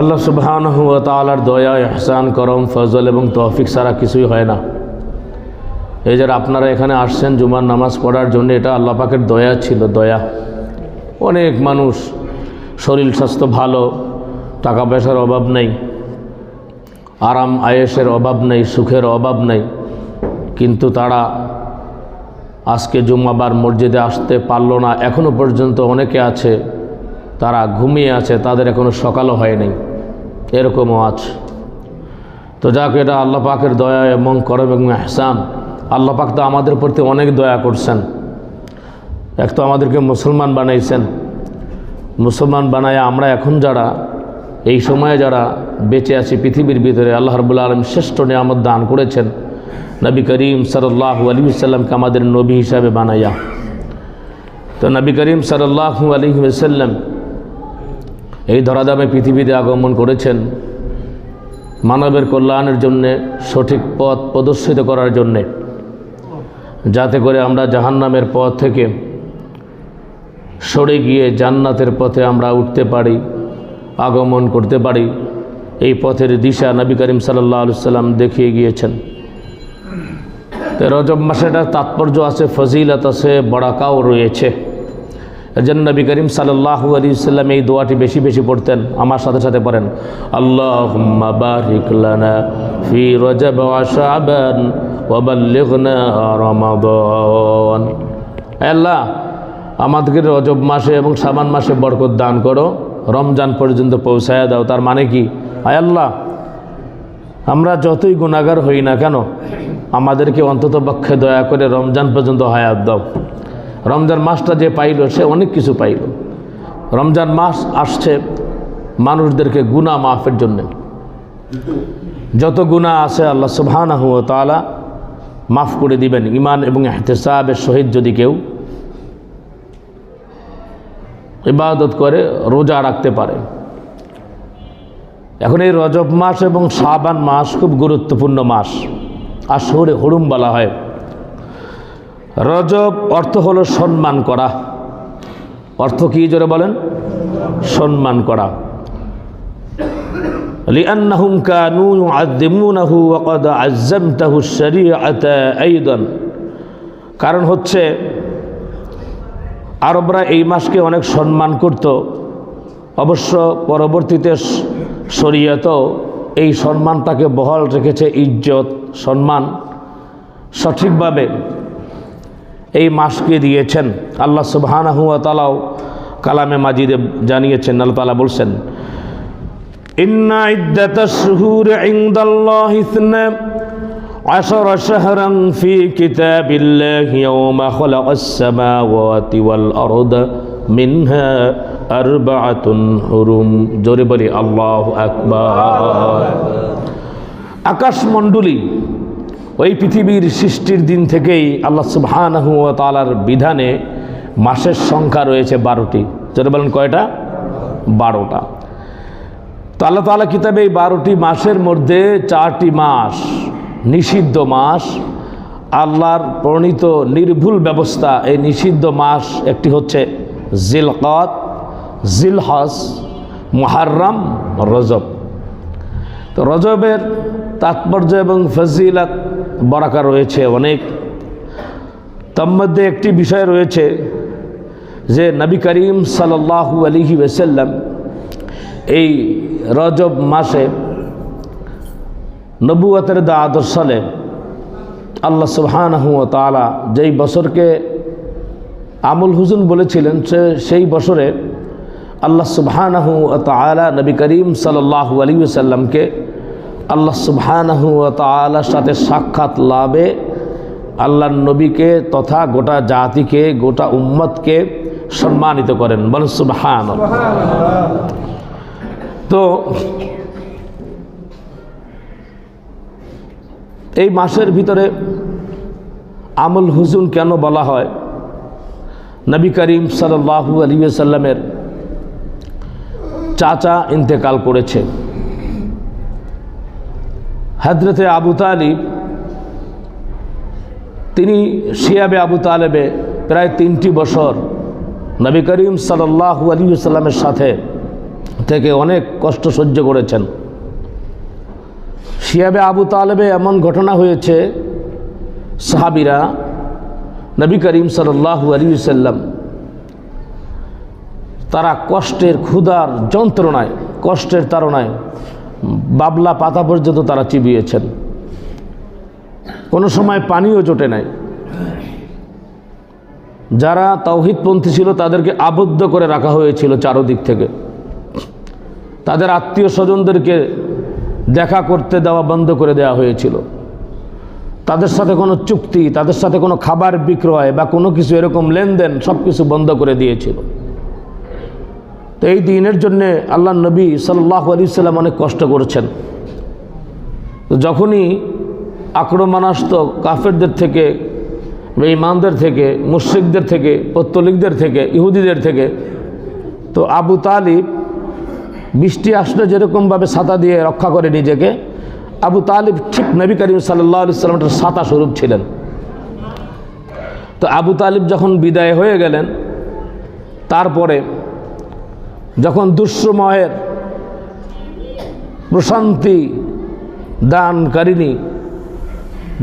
আল্লাহ সুবহান হুয়া তালার দয়া এহসান করম, ফজল এবং তৌফিক ছাড়া কিছুই হয় না। এই যারা আপনারা এখানে আসছেন জুমার নামাজ পড়ার জন্য, এটা আল্লাহ পাকের দয়া ছিল, দয়া। অনেক মানুষ, শরীর স্বাস্থ্য ভালো, টাকা পয়সার অভাব নেই, আরাম, আয়েসের অভাব নেই, সুখের অভাব নেই। কিন্তু তারা আজকে জুম্মাবার মসজিদে আসতে পারল না এখনও পর্যন্ত অনেকে আছে, তারা ঘুমিয়ে আছে, তাদের এখনও সকালও হয়নি। এরকমও আছে। তো যাক, এটা আল্লাহ পাকের দয়া এবং করম এবং এহসান আল্লাহ পাক তো আমাদের প্রতি অনেক দয়া করছেন। এক তো আমাদেরকে মুসলমান বানাইছেন। মুসলমান বানায় আমরা এখন যারা, এই সময়ে যারা বেঁচে আছি পৃথিবীর ভিতরে, আল্লাহ রবুল্লা আলম শ্রেষ্ঠ নিয়ামত দান করেছেন। নবী করিম সাল্লাহু আলী সাল্লামকে আমাদের নবী হিসাবে বানাইয়া তো নবী করিম সাল্লাহু আলী সাল্লাম এই ধরাধামে পৃথিবীতে আগমন করেছেন। মানবের কল্যাণের জন্যে, সঠিক পথ প্রদর্শিত করার জন্যে। যাতে করে আমরা জাহান্নামের পথ থেকে সরে গিয়ে জান্নাতের পথে আমরা উঠতে পারি, আগমন করতে পারি, এই পথের দিশা নবী করিম সাল্লাহ সাল্লাম দেখিয়ে গিয়েছেন। রজব মাসেটার তাৎপর্য আছে, ফজিলত আছে বড়াকাও রয়েছে। জন্য নবী করিম সাল্লাহ আলী সাল্লাম এই দোয়াটি বেশি বেশি পড়তেন, আমার সাথে সাথে পড়েন। আল্লাহ আল্লাহ, আমাদেরকে রজব মাসে এবং সাবান মাসে বরকত দান করো, রমজান পর্যন্ত পৌঁছায় দাও। তার মানে কি? আয় আল্লাহ, আমরা যতই গুণাগার হই না কেন, আমাদেরকে অন্তত পক্ষে দয়া করে রমজান পর্যন্ত হায়াত দাও। রমজান মাসটা যে পাইল, সে অনেক কিছু পাইল। রমজান মাস আসছে মানুষদেরকে গুণা মাফের জন্যে। যত গুণা আছে আল্লাহ সুবহানাহু তাআলা মাফ করে দিবেন। ইমান এবং এহতেসাবের শহীদ যদি কেউ ইবাদত করে, রোজা রাখতে পারে। এখন এই রজব মাস এবং শাবান মাস খুব গুরুত্বপূর্ণ মাস। আর শহরে হরুম বলা হয়। রজব অর্থ হলো সম্মান করা অর্থ কী জোরে বলেন সম্মান করা لأنهم كانوا يعظمونه وقد عزمته الشريعة أيضا কারণ হচ্ছে আরবরা এই মাসকে অনেক সম্মান করত অবশ্য পরবর্তীতে শরীয়তও এই সম্মানটাকে বহাল রেখেছে ইজ্জত সম্মান সঠিকভাবে এই মাসকে দিয়েছেন আল্লাহ সুবহানাহু ওয়া তাআলাও কালামে মাজিদে জানিয়েছেন আল্লাহ তাআলা বলছেন ইন্না ইদ্দাতাশ শুহুরি ইনদাল্লাহি ইসনা عشر شهرا في كتاب الله يوم خلق السماوات والأرض منها أربعة حرم জোরে বলি আল্লাহ আকবার আকাশমণ্ডলী ওই পৃথিবীর সৃষ্টির দিন থেকেই আল্লাহ সুবহানাহু ওয়া তাআলার বিধানে মাসের সংখ্যা রয়েছে বারোটি। জোরে বলেন কয়টা? বারোটা। তো আল্লাহ তাআলা কিতাবে এই বারোটি মাসের মধ্যে চারটি মাস, নিষিদ্ধ মাস, আল্লাহর প্রণীত নির্ভুল ব্যবস্থা। এই নিষিদ্ধ মাস একটি হচ্ছে জিলকত জিলহস মুহাররম, রজব। তো রজবের তাৎপর্য এবং ফজিলাত বরাকা রয়েছে, অনেক। তার মধ্যে একটি বিষয় রয়েছে যে নবী করিম সাল্লাল্লাহু আলিহি ওসাল্লাম এই রজব মাসে নবুয়তের দা আদর্শ সালে আল্লাহ সুবহানাহু তাআলা যেই বছরকে আমুল হুজুন বলেছিলেন, সে সেই বছরে আল্লাহ সুবহানাহু তাআলা নবী করিম সাল্লাল্লাহু আলাইহি ওয়াসাল্লামকে আল্লাহ সুবহানাহু ওয়া সাথে সাক্ষাৎ লাভে আল্লাহ নবীকে তথা গোটা জাতিকে, গোটা উম্মতকে সম্মানিত করেন। বলেন সুবহান তো এই মাসের ভিতরে আমুল হুজুন কেন বলা হয়? নবী করিম সাল্লাহু আলী সাল্লামের চাচা ইন্তেকাল করেছে। হজরতে আবু তালিব, তিনি শিয়াবে আবু তালেবে প্রায় তিনটি বছর নবী করিম সাল্লাহু আলী সাল্লামের সাথে থেকে অনেক কষ্ট সহ্য করেছেন। শিয়াবে আবু তালেবে এমন ঘটনা হয়েছে, সাহাবিরা নবী করিম সাল্লাহু আলী সাল্লাম তারা কষ্টের ক্ষুধার যন্ত্রণায়, কষ্টের তাড়নায় বাবলা পাতা পর্যন্ত তারা চিবিয়েছেন। কোনো সময় পানিও জোটে নাই। যারা তৌহিদপন্থী ছিল তাদেরকে আবদ্ধ করে রাখা হয়েছিল চারোদিক থেকে। তাদের আত্মীয় স্বজনদেরকে দেখা করতে দেওয়া বন্ধ করে দেওয়া হয়েছিল। তাদের সাথে কোনো চুক্তি, তাদের সাথে কোনো খাবার বিক্রয় বা কোনো কিছু এরকম লেনদেন সব কিছু বন্ধ করে দিয়েছিল। তো এই দিনের জন্যে আল্লাহ নবী সাল্লাহ আলি সাল্লাম অনেক কষ্ট করেছেন। তো যখনই আক্রমণাস্ত কাফেরদের থেকে ইমানদের থেকে, মুশ্রিকদের থেকে, পত্তলিকদের থেকে, ইহুদিদের থেকে, তো আবু তালিব বৃষ্টি আসলে যেরকমভাবে ছাতা দিয়ে রক্ষা করে নিজেকে, আবু তালিব ঠিক নবী করিম সাল্লাহ আলি সাল্লামটার ছাতা স্বরূপ ছিলেন। তো আবু তালিব যখন বিদায় হয়ে গেলেন, তারপরে যখন দুঃসময়ের প্রশান্তি দানকারিণী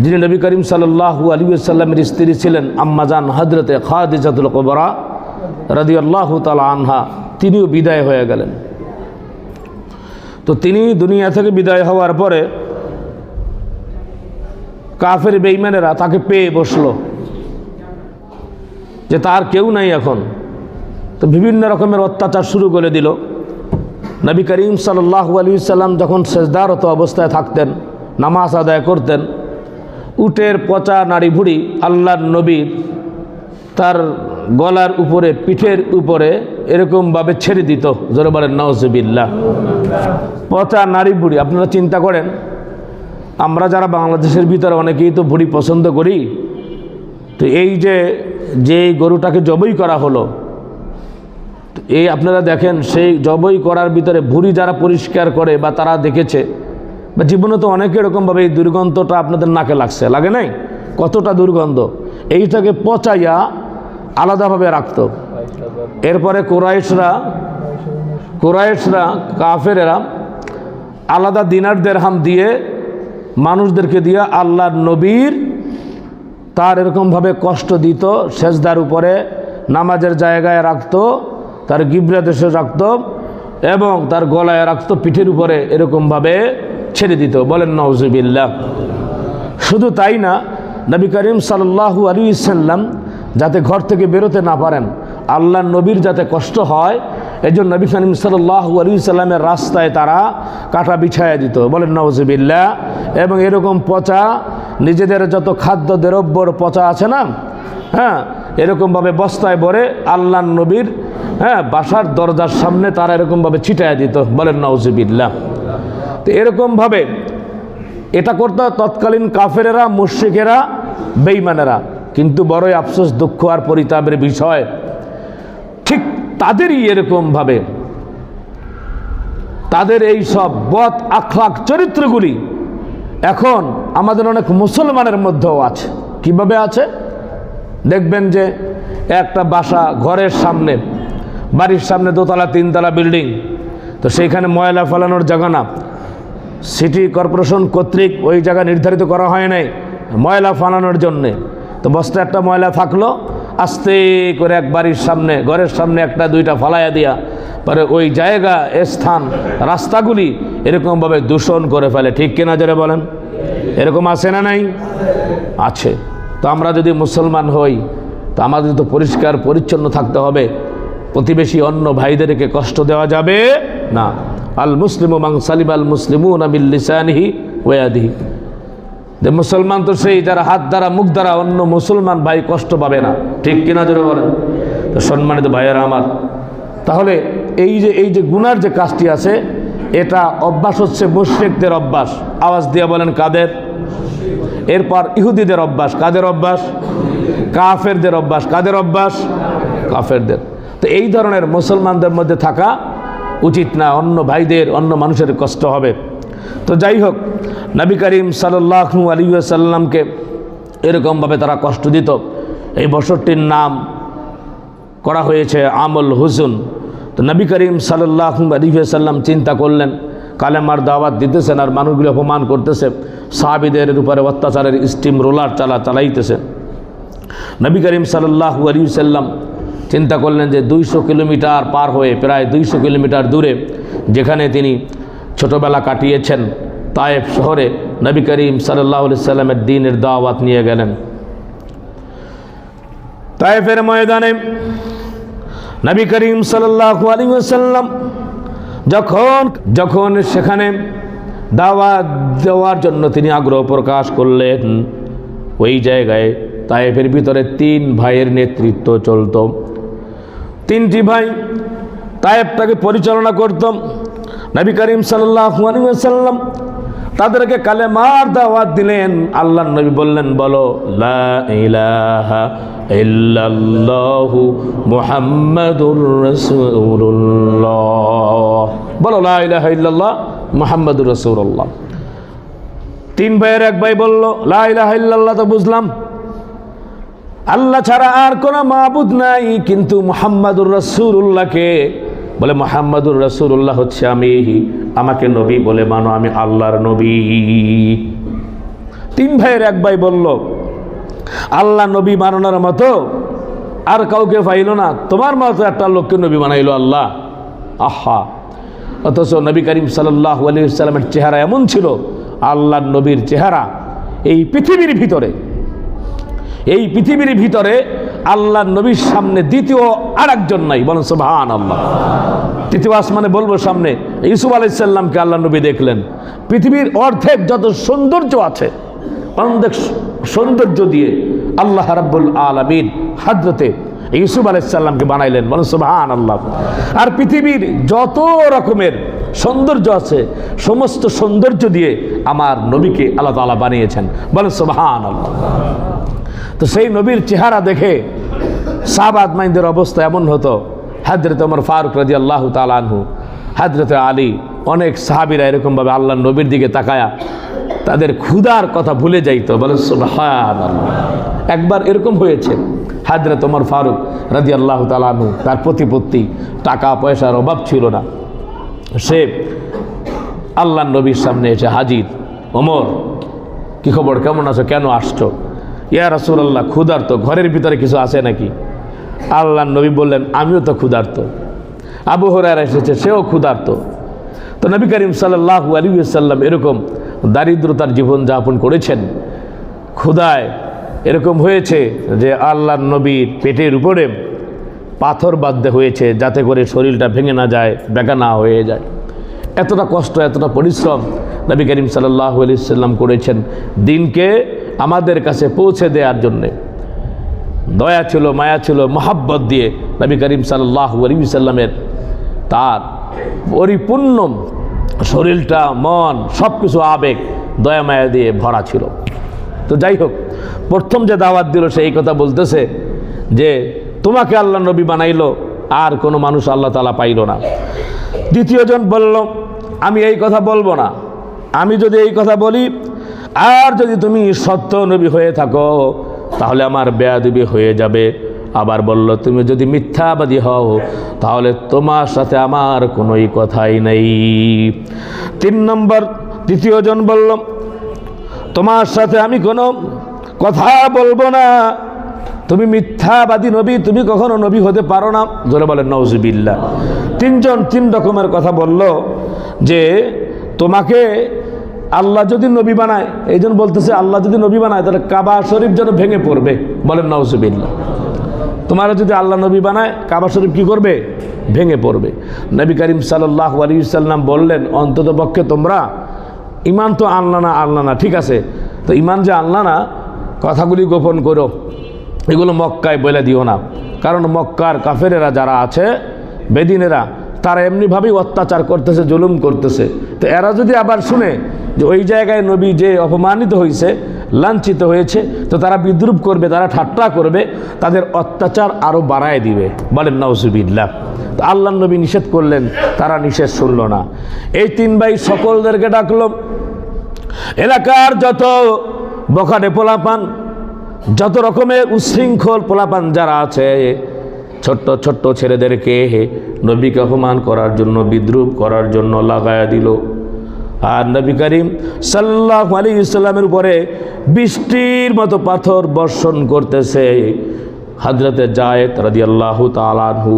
যিনি নবী করিম সাল্লাহু আলী সাল্লামের স্ত্রী ছিলেন আম্মাজান হজরতে খাদিজাতুল কবরা রাদি আল্লাহ তালা আনহা, তিনিও বিদায় হয়ে গেলেন। তো তিনি দুনিয়া থেকে বিদায় হওয়ার পরে কাফের বেইমানেরা তাকে পেয়ে বসল যে তার কেউ নাই এখন। তো বিভিন্ন রকমের অত্যাচার শুরু করে দিল। নবী করিম সাল্লাহ আলী সাল্লাম যখন সেজদারত অবস্থায় থাকতেন, নামাজ আদায় করতেন, উটের পচা নাড়ি ভুড়ি আল্লাহর নবীর তার গলার উপরে, পিঠের উপরে এরকমভাবে ছেড়ে দিত। জোরে বলেন নওয়াজবিল্লা পচা নাড়ি ভুড়ি আপনারা চিন্তা করেন, আমরা যারা বাংলাদেশের ভিতরে অনেকেই তো ভুড়ি পছন্দ করি, তো এই যে যে গরুটাকে জবই করা হলো এই আপনারা দেখেন, সেই জবই করার ভিতরে ভুড়ি যারা পরিষ্কার করে বা তারা দেখেছে, বা জীবনে তো অনেক এরকমভাবে এই দুর্গন্ধটা আপনাদের নাকে লাগছে, লাগে নাই? কতটা দুর্গন্ধ? এইটাকে পচাইয়া আলাদাভাবে রাখত। এরপরে কোরাইশরা কোরাইশরা, কাফেরেরা আলাদা দিনার দেড়হাম দিয়ে মানুষদেরকে দিয়ে আল্লাহর নবীর তার এরকমভাবে কষ্ট দিত, সেজদার উপরে নামাজের জায়গায় রাখতো তার গিবরা দেশে রাখত এবং তার গলায় রাখত পিঠের উপরে এরকমভাবে ছেড়ে দিত। বলেন নওজুবিল্লা শুধু তাই না, নবী করিম সাল্লাহু আলী ইসাল্লাম যাতে ঘর থেকে বেরোতে না পারেন, আল্লাহ নবীর যাতে কষ্ট হয় এই জন্য নবী করিম সাল্লাহু আলী সাল্লামের রাস্তায় তারা কাটা বিছায়া দিত। বলেন নওজুবিল্লা এবং এরকম পচা, নিজেদের যত খাদ্য দ্রব্যর পচা আছে না হ্যাঁ এরকমভাবে বস্তায় ভরে আল্লাহ নবীর হ্যাঁ বাসার দরজার সামনে তারা এরকমভাবে ছিটায় দিত, বলেন নওজিবিল্লা তো এরকমভাবে এটা করতো তৎকালীন কাফেরেরা, মুশ্রিকেরা বেইমানেরা কিন্তু বড়ই আফসোস, দুঃখ আর পরিতাপের বিষয়। ঠিক তাদেরই এরকমভাবে তাদের এই সব বদ আখলাক চরিত্রগুলি এখন আমাদের অনেক মুসলমানের মধ্যেও আছে। কীভাবে আছে? দেখবেন যে একটা বাসা ঘরের সামনে বাড়ির সামনে দোতলা, তিনতলা বিল্ডিং। তো সেইখানে ময়লা ফেলানোর জায়গা না। সিটি কর্পোরেশন কর্তৃক ওই জায়গা নির্ধারিত করা হয় নাই ময়লা ফালানোর জন্যে। তো বস্তা একটা ময়লা থাকল, আস্তে করে এক বাড়ির সামনে, ঘরের সামনে একটা, দুইটা ফালাইয়া দিয়া, পরে ওই জায়গা স্থান, রাস্তাগুলি এরকমভাবে দূষণ করে ফেলে। ঠিক কিনা জোরে বলেন? এরকম আছে না নাই? আছে। তো আমরা যদি মুসলমান হই, তো আমাদের তো পরিষ্কার, পরিচ্ছন্ন থাকতে হবে। প্রতিবেশী অন্য ভাইদেরকে কষ্ট দেওয়া যাবে না। আল মুসলিম মাং সালিম আল মুসলিমু নামিল্লিসানহি ওয়াদিহি যে মুসলমান তো সেই যারা হাত দ্বারা, মুখ দ্বারা অন্য মুসলমান ভাই কষ্ট পাবে না। ঠিক কিনা জোরে বলেন? তো সম্মানিত ভাইয়েরা আমার, তাহলে এই যে এই যে গুনার যে কাজটি আছে, এটা অভ্যাস হচ্ছে মুশ্রিকদের অভ্যাস। আওয়াজ দিয়ে বলেন কাদের? এরপর ইহুদিদের অভ্যাস। কাদের অভ্যাস? কাফেরদের অভ্যাস। কাদের অভ্যাস? কাফেরদের। তো এই ধরনের মুসলমানদের মধ্যে থাকা উচিত না, অন্য ভাইদের, অন্য মানুষের কষ্ট হবে। তো যাই হোক, নবী করিম সাল্লাহু আলী সাল্লামকে এরকমভাবে তারা কষ্ট দিত। এই বছরটির নাম করা হয়েছে আমল হুসুন তো নবী করিম সাল্লাহ আলিফাল্লাম চিন্তা করলেন, কালেমার দাওয়াত দিতেছেন আর মানুষগুলো অপমান করতেছে, সাহাবিদের উপরে অত্যাচারের স্টিম রোলার চালা চালাইতেছে। নবী করিম সাল্লাহ আলী সাল্লাম চিন্তা করলেন যে দুইশো কিলোমিটার পার হয়ে, প্রায় দুইশো কিলোমিটার দূরে, যেখানে তিনি ছোটোবেলা কাটিয়েছেন তায়েব শহরে নবী করিম সাল্লাহ সাল্লামের দিনের দাওয়াত নিয়ে গেলেন। তায়েফের ময়দানে নবী করিম সাল্লাম যখন যখন সেখানে দাওয়াত দেওয়ার জন্য তিনি আগ্রহ প্রকাশ করলেন, ওই জায়গায় তায়েফের ভিতরে তিন ভাইয়ের নেতৃত্ব চলত। তিনটি ভাই, তায়েবটাকে পরিচালনা করত নবী করিম সাল্লাম তাদেরকে কালে মার দাওয়াত দিলেন। আল্লাহ নবী বললেন, বলো মুহাম্মাদুর রাসূলুল্লাহ। বলো, লা ইলাহা ইল্লাল্লাহ মুহাম্মাদুর রাসূলুল্লাহ। তিন ভাইয়ের এক ভাই বলল, লা ইলাহা ইল্লাল্লাহ তো বুঝলাম। আল্লাহ ছাড়া আর কোনো মাহবুদ নাই, কিন্তু মোহাম্মদুর রসুল্লাহকে বলে, মোহাম্মদুর রসুল্লাহ হচ্ছে আমি, আমাকে নবী বলে মানো, আমি আল্লাহর নবী। তিন ভাইয়ের এক ভাই বলল, আল্লাহ নবী মানানোর মতো আর কাউকে পাইল না, তোমার মতো একটা লোককে নবী বানাইলো আল্লাহ। আহা! অথচ নবী করিম সাল্লাহ আলী সাল্লামের চেহারা এমন ছিল আল্লাহ নবীর চেহারা এই পৃথিবীর ভিতরে। এই পৃথিবীর ভিতরে আল্লাহ নবীর সামনে দ্বিতীয় আর একজন নাই, বলেন সুবহান আল্লাহ তৃতীয় আসমানে বলব সামনে ইসুফ আলাইসাল্লামকে আল্লাহ নবী দেখলেন। পৃথিবীর অর্ধেক যত সৌন্দর্য আছে সৌন্দর্য দিয়ে আল্লাহ রাব্বুল আলমিন হাজরতে ইউসুফ আলাইসাল্লামকে বানাইলেন, বলেন সুবহান আল্লাহ আর পৃথিবীর যত রকমের সৌন্দর্য আছে, সমস্ত সৌন্দর্য দিয়ে আমার নবীকে আল্লাহ তালা বানিয়েছেন, বলেন সুবহান আল্লাহ তো সেই নবীর চেহারা দেখে সাবাদ মাইন্দের অবস্থা এমন হতো। হাজরত আমার ফারুক রাজি আল্লাহ তালানহু হাজরত আলী, অনেক সাহাবিরা এরকমভাবে আল্লাহ নবীর দিকে তাকায়া তাদের ক্ষুধার কথা ভুলে যাইতো, বলে একবার এরকম হয়েছে, হাজরত ওমর ফারুক রাজি আল্লাহ তালানহু তার প্রতিপত্তি, টাকা, পয়সার অভাব ছিল না। সে আল্লাহ নবীর সামনে এসে হাজির, ওমর, কি খবর? কেমন আছো? কেন আসছো? ইয়া রাসুলাল্লাহ, ক্ষুধার্ত, ঘরের ভিতরে কিছু আছে নাকি? আল্লাহ নবী বললেন, আমিও তো ক্ষুধার্ত। আবু হরার এসেছে, সেও ক্ষুধার্ত। তো নবী করিম সাল্লাহ আলী সাল্লাম এরকম দারিদ্রতার জীবন যাপন করেছেন। ক্ষুধায় এরকম হয়েছে যে আল্লাহ নবীর পেটের উপরে পাথর বাধ্য হয়েছে, যাতে করে শরীরটা ভেঙে না যায়, বেকা না হয়ে যায়। এতটা কষ্ট, এতটা পরিশ্রম নবী করিম সাল্লাহ আলি সাল্লাম করেছেন। দিনকে আমাদের কাছে পৌঁছে দেওয়ার জন্যে। দয়া ছিল, মায়া ছিল, মহাব্বত দিয়ে নবী করিম সাল্লাহ সাল্লামের তার পরিপূর্ণ শরীরটা, মন সব কিছু আবেগ, দয়া, মায়া দিয়ে ভরা ছিল। তো যাই হোক, প্রথম যে দাওয়াত দিল সেই কথা বলতেছে যে, তোমাকে আল্লাহ নবী বানাইলো, আর কোনো মানুষ আল্লাহ তালা পাইল না। দ্বিতীয়জন বলল, আমি এই কথা বলব না। আমি যদি এই কথা বলি আর যদি তুমি সত্য নবী হয়ে থাকো, তাহলে আমার বেয়াদবি হয়ে যাবে। আবার বলল, তুমি যদি মিথ্যাবাদী হও, তাহলে তোমার সাথে আমার কোনোই কথাই নেই। তিন নম্বর তৃতীয়জন বলল, তোমার সাথে আমি কোনো কথা বলব না। তুমি মিথ্যাবাদী নবী, তুমি কখনো নবী হতে পারো না। জোরে বলেন নওজুবিল্লা তিনজন তিন রকমের কথা বলল, যে তোমাকে আল্লাহ যদি নবী বানায়, এই জন্য বলতেছে, আল্লাহ যদি নবী বানায়, তাহলে কাবা শরীফ যেন ভেঙে পড়বে। বলেন নওজুবিল্লা তোমারা যদি আল্লাহ নবী বানায়, কাবা শরীফ কী করবে? ভেঙে পড়বে। নবী করিম সাল্লাহ আলী সাল্লাম বললেন, অন্তত পক্ষে তোমরা ইমান তো আনলা না আনলা না, ঠিক আছে? তো ইমান যে আনলা না, কথাগুলি গোপন করো। এগুলো মক্কায় বলে দিও না। কারণ মক্কার কাফেরেরা যারা আছে, বেদিনেরা, তারা এমনিভাবেই অত্যাচার করতেছে, জুলুম করতেছে। তো এরা যদি আবার শুনে যে ওই জায়গায় নবী যে অপমানিত হয়েছে লাঞ্ছিত হয়েছে, তো তারা বিদ্রুপ করবে, তারা ঠাট্টা করবে, তাদের অত্যাচার আরও বাড়ায় দিবে। বলেন নওজুবিল্লা তো আল্লাহ নবী নিষেধ করলেন, তারা নিষেধ শুনল না। এই তিন ভাই সকলদেরকে ডাকলো, এলাকার যত বখাটে পোলাপান, যত রকমের উশৃঙ্খল পোলাপান যারা আছে, ছোট্ট ছোট্ট ছেলেদেরকে নবীকে অপমান করার জন্য, বিদ্রুপ করার জন্য লাগায়া দিল। আর নবী করিম সাল্লাহ আলী ইসলামের উপরে বৃষ্টির মতো পাথর বর্ষণ করতেছে। হজরতে জায়েদ রাজি আল্লাহ তালানহু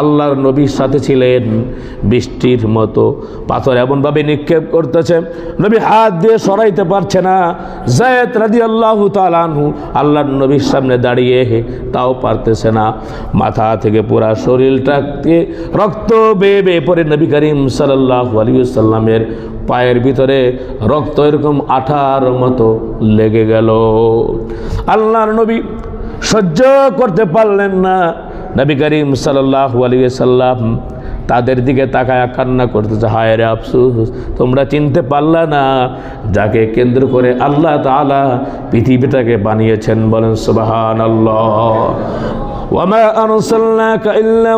আল্লাহর নবীর সাথে ছিলেন। বৃষ্টির মতো পাথর এমনভাবে নিক্ষেপ করতেছে, নবী হাত দিয়ে সরাইতে পারছে না। জায়েদ রাজি আল্লাহ তালানহু আল্লাহর নবীর সামনে দাঁড়িয়ে তাও পারতেছে না। মাথা থেকে পুরা শরীরটাকে রক্ত বেয়ে বেয়ে পরে নবী করিম সাল্লাহ আলী সাল্লামের পায়ের ভিতরে রক্ত এরকম আঠার মতো লেগে গেল। আল্লাহর নবী সহ্য করতে পারলেন না। নবী করিম সাল্লাহ আলিয়া সাল্লাম তাদের দিকে তাকায় কান্না করতেছে, হায় রে আফসুস, তোমরা চিনতে পারলা না? যাকে কেন্দ্র করে আল্লাহ তালা পৃথিবীটাকে বানিয়েছেন, বলেন সুবাহান আল্লাহ ওয়ামা আরসালনাকা ইল্লা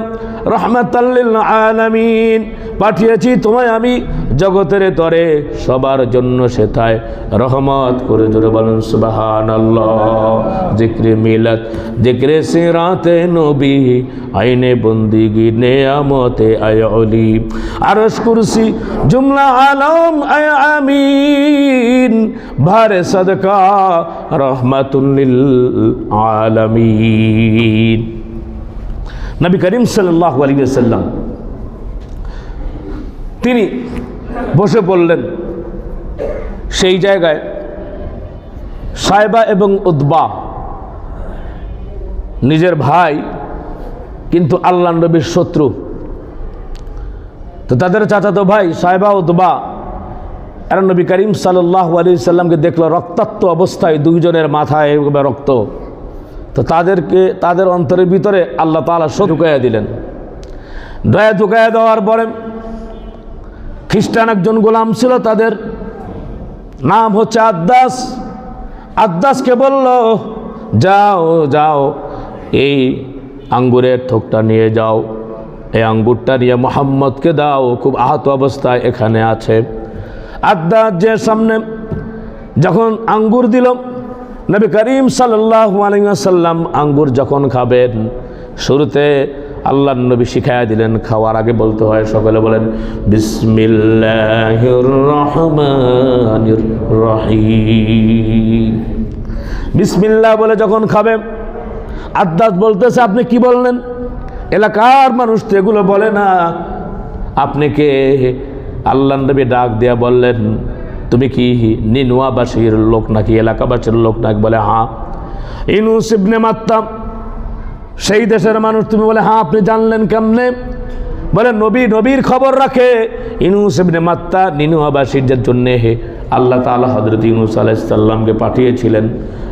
রাহমাতাল লিল আলামিন। পাঠিয়েছি, তোমায় আমি জগতের তরে সবার জন্য সেথায় রহমত করে জোরে বলেন, সুবহানাল্লাহ। জিক্রে মিলাদ, জিক্রে সিরাতে নবী, আইনে বন্দিগি নেয়ামতে আয়লি আরশ কুরসি, জুমলা আলম, আয় আমিন। ভারে সদকা, রহমাতুল লিল আলামিন। নবী করিম সাল্লাল্লাহু আলাইহি ওয়াসাল্লাম তিনি বসে পড়লেন সেই জায়গায় সাইবা এবং উদ্বা নিজের ভাই কিন্তু আল্লাহ নবীর শত্রু। তো তাদের চাচাতো ভাই সাহেবা উদ্বা এরা নবী করিম সাল্লাহ আলী সাল্লামকে দেখল রক্তাক্ত অবস্থায় দুইজনের মাথায় রক্ত। তো তাদেরকে, তাদের অন্তরের ভিতরে আল্লাহ তালা সব ঢুকাইয়া দিলেন। দয়া ঢুকাইয়া দেওয়ার পরে খ্রিস্টান একজন গোলাম ছিল তাদের নাম হচ্ছে আদ্দাস। আদ্দাসকে বলল, যাও যাও, এই আঙ্গুরের থোকটা নিয়ে যাও। এই আঙ্গুরটা নিয়ে মোহাম্মদকে দাও, খুব আহত অবস্থায় এখানে আছে। আদ্দাস যে সামনে যখন আঙ্গুর দিল, নবী করিম সাল্লাহ আলিয়াল্লাম আঙ্গুর যখন খাবেন, শুরুতে আল্লাহ নবী শিখাইয়া দিলেন, খাওয়ার আগে বলতে হয়, সকলে বলেন বিসমিল্লাহির রহমানির রহিম বিসমিল্লাহ বলে যখন খাবে আদাস বলতেছে, আপনি কি বললেন? এলাকার মানুষ তো এগুলো বলে না। আপনি কে? আল্লাহ নবী ডাক দিয়া বললেন, তুমি কি নিনুয়াবাসীর লোক নাকি, এলাকাবাসীর লোক নাকি? বলে হ্যাঁ। ইনুস ইবনে মাত্তাম সেই দেশের মানুষ তুমি বলে হ্যাঁ আপনি জানলেন কেমনে? বলে, নবী, নবীর খবর রাখে। ইনুস ইবনে মাত্তা নিনুয়াবাসীর জন্য হে আল্লাহ তাআলা হযরত ইউনুস আলাইহিস সালামকে পাঠিয়েছিলেন।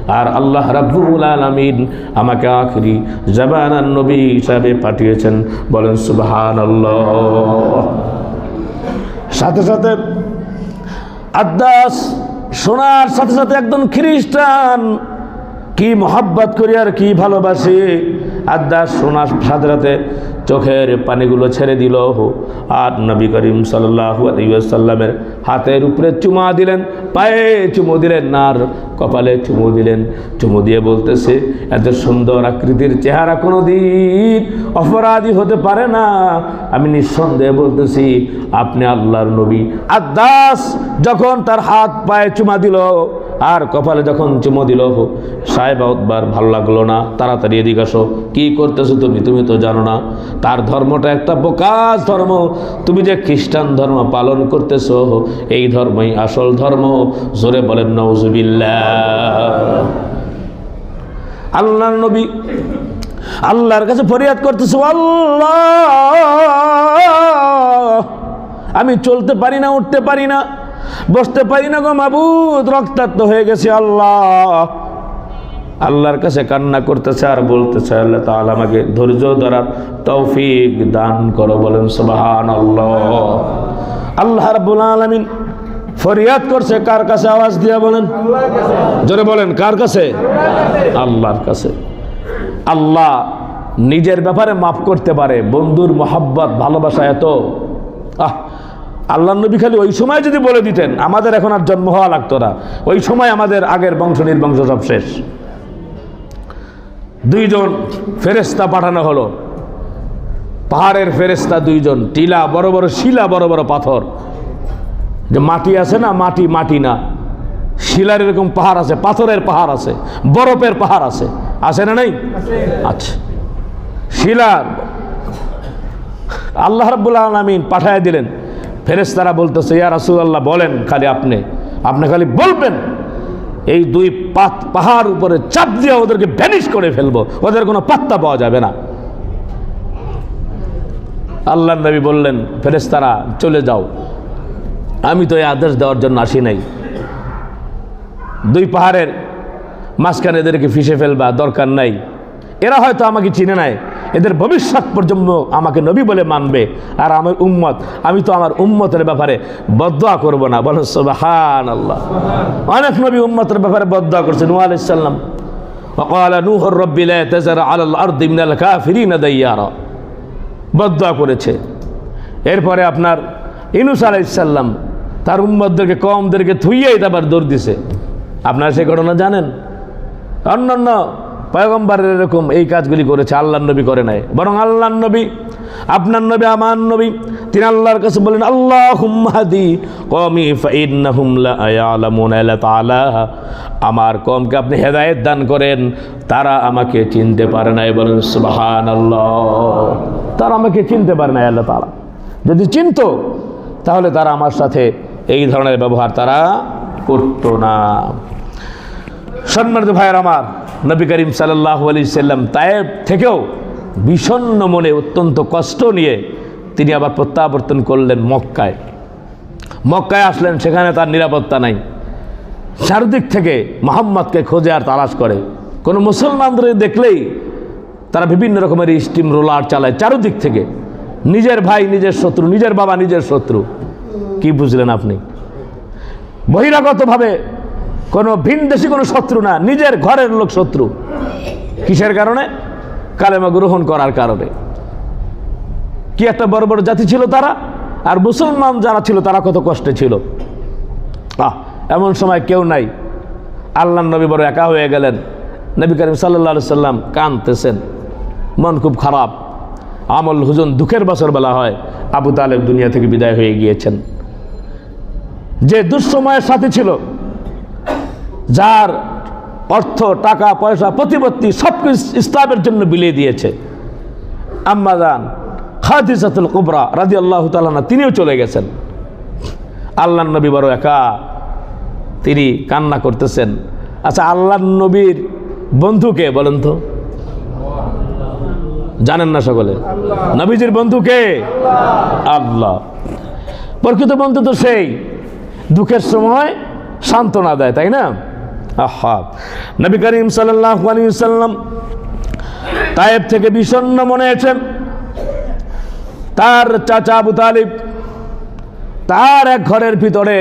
আর আল্লাহ রাব্বুল আলামিন আমাকে আখরি জাবানান নবী হিসাবে পাঠিয়েছেন। বলেন, সুবহানাল্লাহ। সাথে সাথে আদাস শোনার সাথে সাথে একজন খ্রিস্টান কি মোহাব্বত করি আর কি ভালোবাসি। আদাস শোনার সাথে চোখের পানিগুলো ছেড়ে দিল। হো আর নবী করিম সাল্লামের হাতের উপরে চুমা দিলেন, পায়ে চুমু দিলেন আর কপালে চুমু দিলেন। চুমু দিয়ে বলতেছে, এত সুন্দর আকৃতির চেহারা কোনো দিন অপরাধী হতে পারে না। আমি নিঃসন্দেহে বলতেছি, আপনি আল্লাহর নবী। আর দাস যখন তার হাত পায়ে চুমা দিল আর কপালে যখন চুমো দিল, সাহেবা উদ্বার ভালো লাগল না। তাড়াতাড়ি এদিকে আসো। কী করতেছো তুমি? তুমি তো জানো না। তার ধর্মটা একটা বোকাস ধর্ম। তুমি যে খ্রিস্টান ধর্ম পালন করতেছো, এই ধর্মই আসল ধর্ম। জোরে বলেন নৌজুবিল্লা আল্লাহর নবী আল্লাহর কাছে ফরিয়াদ করতেছো, আল্লাহ। আমি চলতে পারি না, উঠতে পারি না। বসতে পারি না গো মাবুদ, রক্তাক্ত হয়ে গেছে আল্লাহ। আল্লাহর কাছে কান্না করতেছে আর বলতেছে, আল্লাহ তাহলে আমাকে ধৈর্য ধরার তৌফিক দান করো। বলেন সুবাহান আল্লাহ আল্লাহ রাব্বুল আলামিন ফরিয়াদ করছে, কার কাছে আওয়াজ দিয়া বলেন? জোরে বলেন, কার কাছে? আল্লাহর কাছে। আল্লাহ নিজের ব্যাপারে মাফ করতে পারে। বন্ধুর মোহাব্বত, ভালোবাসা এত। আহ আল্লাহ নবী খালি ওই সময় যদি বলে দিতেন, আমাদের এখন আর জন্ম হওয়া লাগতো না। ওই সময় আমাদের আগের বংশ নির্বংশ সব শেষ। দুইজন ফেরেস্তা পাঠানো হলো। পাহাড়ের ফেরেস্তা দুইজন, টিলা, বড় বড় শিলা, বড় বড় পাথর। যে মাটি আছে না, মাটি মাটি না। শিলার এরকম পাহাড় আছে, পাথরের পাহাড় আছে, বরফের পাহাড় আছে। আছে না নাই? আচ্ছা। শিলার আল্লাহ রাব্বুল আলমিন পাঠায় দিলেন। ফেরেস্তারা বলতেছে, ইয়া রাসূলুল্লাহ, বলেন খালি আপনি। আপনি খালি বলবেন। এই দুই পাত, পাহাড় উপরে চাপ দিয়ে ওদেরকে ভ্যানিশ করে ফেলব। ওদের কোনো পাত্তা পাওয়া যাবে না। আল্লাহ নবী বললেন ফেরেস্তারা চলে যাও। আমি তো এই আদেশ দেওয়ার জন্য আসি নাই। দুই পাহাড়ের মাঝখানে এদেরকে ফিসে ফেলবা, দরকার নাই। এরা হয়তো আমাকে চিনে নাই। এদের ভবিষ্যৎ পর্যন্ত আমাকে নবী বলে মানবে আর আমার উম্মত আমি তো আমার উম্মতের ব্যাপারে বদয়া করব না বলেন সুবহান আল্লাহ অনেক নবী উম্মতের ব্যাপারে বদয়া করছেন নূহ আলাইহিস সালাম وقال نوح رب لا تزر على الارض من الكافرين ديارا বদয়া করেছে এরপরে আপনার ইনুস আলাইসাল্লাম তার উম্মদদেরকে কমদেরকে থুইয়েই আবার দৌড় দিছে আপনারা সে ঘটনা জানেন অন্যান্য পয়গম্বরের এরকম এই কাজগুলি করেছে আল্লাহ নবী করে নাই। বরং আল্লাহ নবী, আপনার নবী, আমার নবী, তিনি আল্লাহর কাছে বলেন আল্লাহ হুম্মাদি কমি ফাইন্নাহুম লা ইয়ালামুনা আল্লাহ তাআলা। আমার কমকে আপনি হেদায়েত দান করেন, তারা আমাকে চিনতে পারে নাই। বলেন, সুবহানাল্লাহ। তারা আমাকে চিনতে পারে নাই, আল্লাহ তাআলা। যদি চিনতো, তাহলে তারা আমার সাথে এই ধরনের ব্যবহার তারা করতো না। সম্মানিত ভাইয়ের আমার নবী করিম সাল্লাহ আলি সাল্লাম তায়েব থেকেও বিষণ্ণ মনে, অত্যন্ত কষ্ট নিয়ে তিনি আবার প্রত্যাবর্তন করলেন মক্কায়। মক্কায় আসলেন, সেখানে তার নিরাপত্তা নাই। চারদিক থেকে মোহাম্মদকে খোঁজে আর তালাশ করে। কোনো মুসলমানদের দেখলেই তারা বিভিন্ন রকমের স্টিম রোলার চালায় চারদিক থেকে। নিজের ভাই, নিজের শত্রু, নিজের বাবা, নিজের শত্রু। কি বুঝলেন আপনি? বহিরাগতভাবে কোনো ভিনদেশি কোনো শত্রু না, নিজের ঘরের লোক শত্রু। কিসের কারণে? কালেমা গ্রহণ করার কারণে। কি একটা বড় বড় জাতি ছিল তারা? আর মুসলমান যারা ছিল, তারা কত কষ্টে ছিল। আহ, এমন সময় কেউ নাই। আল্লাহ নবী বড় একা হয়ে গেলেন। নবী করিম সাল্লা সাল্লাম কানতেছেন মন খুব খারাপ। আমল হুজন দুঃখের বছর বেলা হয়। আবু তালেব দুনিয়া থেকে বিদায় হয়ে গিয়েছেন। যে দুঃসময়ের সাথে ছিল যার অর্থ টাকা পয়সা প্রতিপত্তি সব কিছু ইসলামের জন্য বিলিয়ে দিয়েছে। আম্মাদান খাদিজাতুল কুবরা রাজি আল্লাহ তালানা তিনিও চলে গেছেন। আল্লাহ নবী বড় একা তিনি কান্না করতেছেন। আচ্ছা আল্লাহ নবীর বন্ধুকে বলেন তো? জানেন না সকলে? নবীজির বন্ধুকে আল্লাহ। প্রকৃত বন্ধু তো সেই দুঃখের সময় সান্ত্বনা দেয় তাই না? আহা নবী করিম সাল্লাহ সাল্লাম তায়েব থেকে বিষণ্ণ মনে আছেন তার চাচা আবু তালিব তার এক ঘরের ভিতরে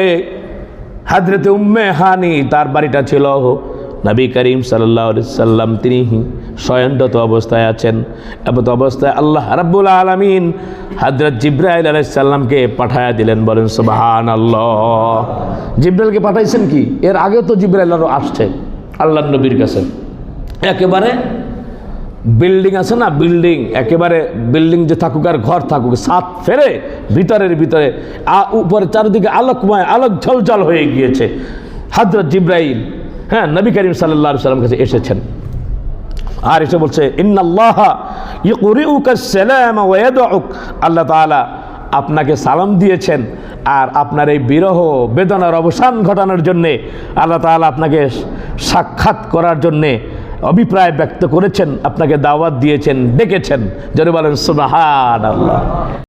হাজরতে উম্মে হানি তার বাড়িটা ছিল। নবী করিম সাল্লাহ সাল্লাম তিনি স্বয়ংরত অবস্থায় আছেন। এমত অবস্থায় আল্লাহ রাব্বুল আলমিন হজরত জিব্রাইল আলাইসাল্লামকে পাঠায়া দিলেন, বলেন সুবাহান আল্লাহ জিব্রাইলকে পাঠাইছেন কি? এর আগে তো জিব্রাইল আরও আসছে আল্লাহ নবীর কাছে। একেবারে বিল্ডিং আছে না, বিল্ডিং, একেবারে বিল্ডিং যে থাকুক আর ঘর থাকুক সাত ফেরে ভিতরের ভিতরে উপরে চারিদিকে আলোকময়, আলোক ঝলঝল হয়ে গিয়েছে। হজরত জিব্রাইল হ্যাঁ নবী করিম সাল্লাহ সাল্লাম কাছে এসেছেন। আর এসে বলছে আল্লাহ আপনাকে সালাম দিয়েছেন আর আপনার এই বিরহ বেদনার অবসান ঘটানোর জন্যে আল্লাহ তালা আপনাকে সাক্ষাৎ করার জন্যে অভিপ্রায় ব্যক্ত করেছেন, আপনাকে দাওয়াত দিয়েছেন, ডেকেছেন। যদি বলেন সুবাহান আল্লাহ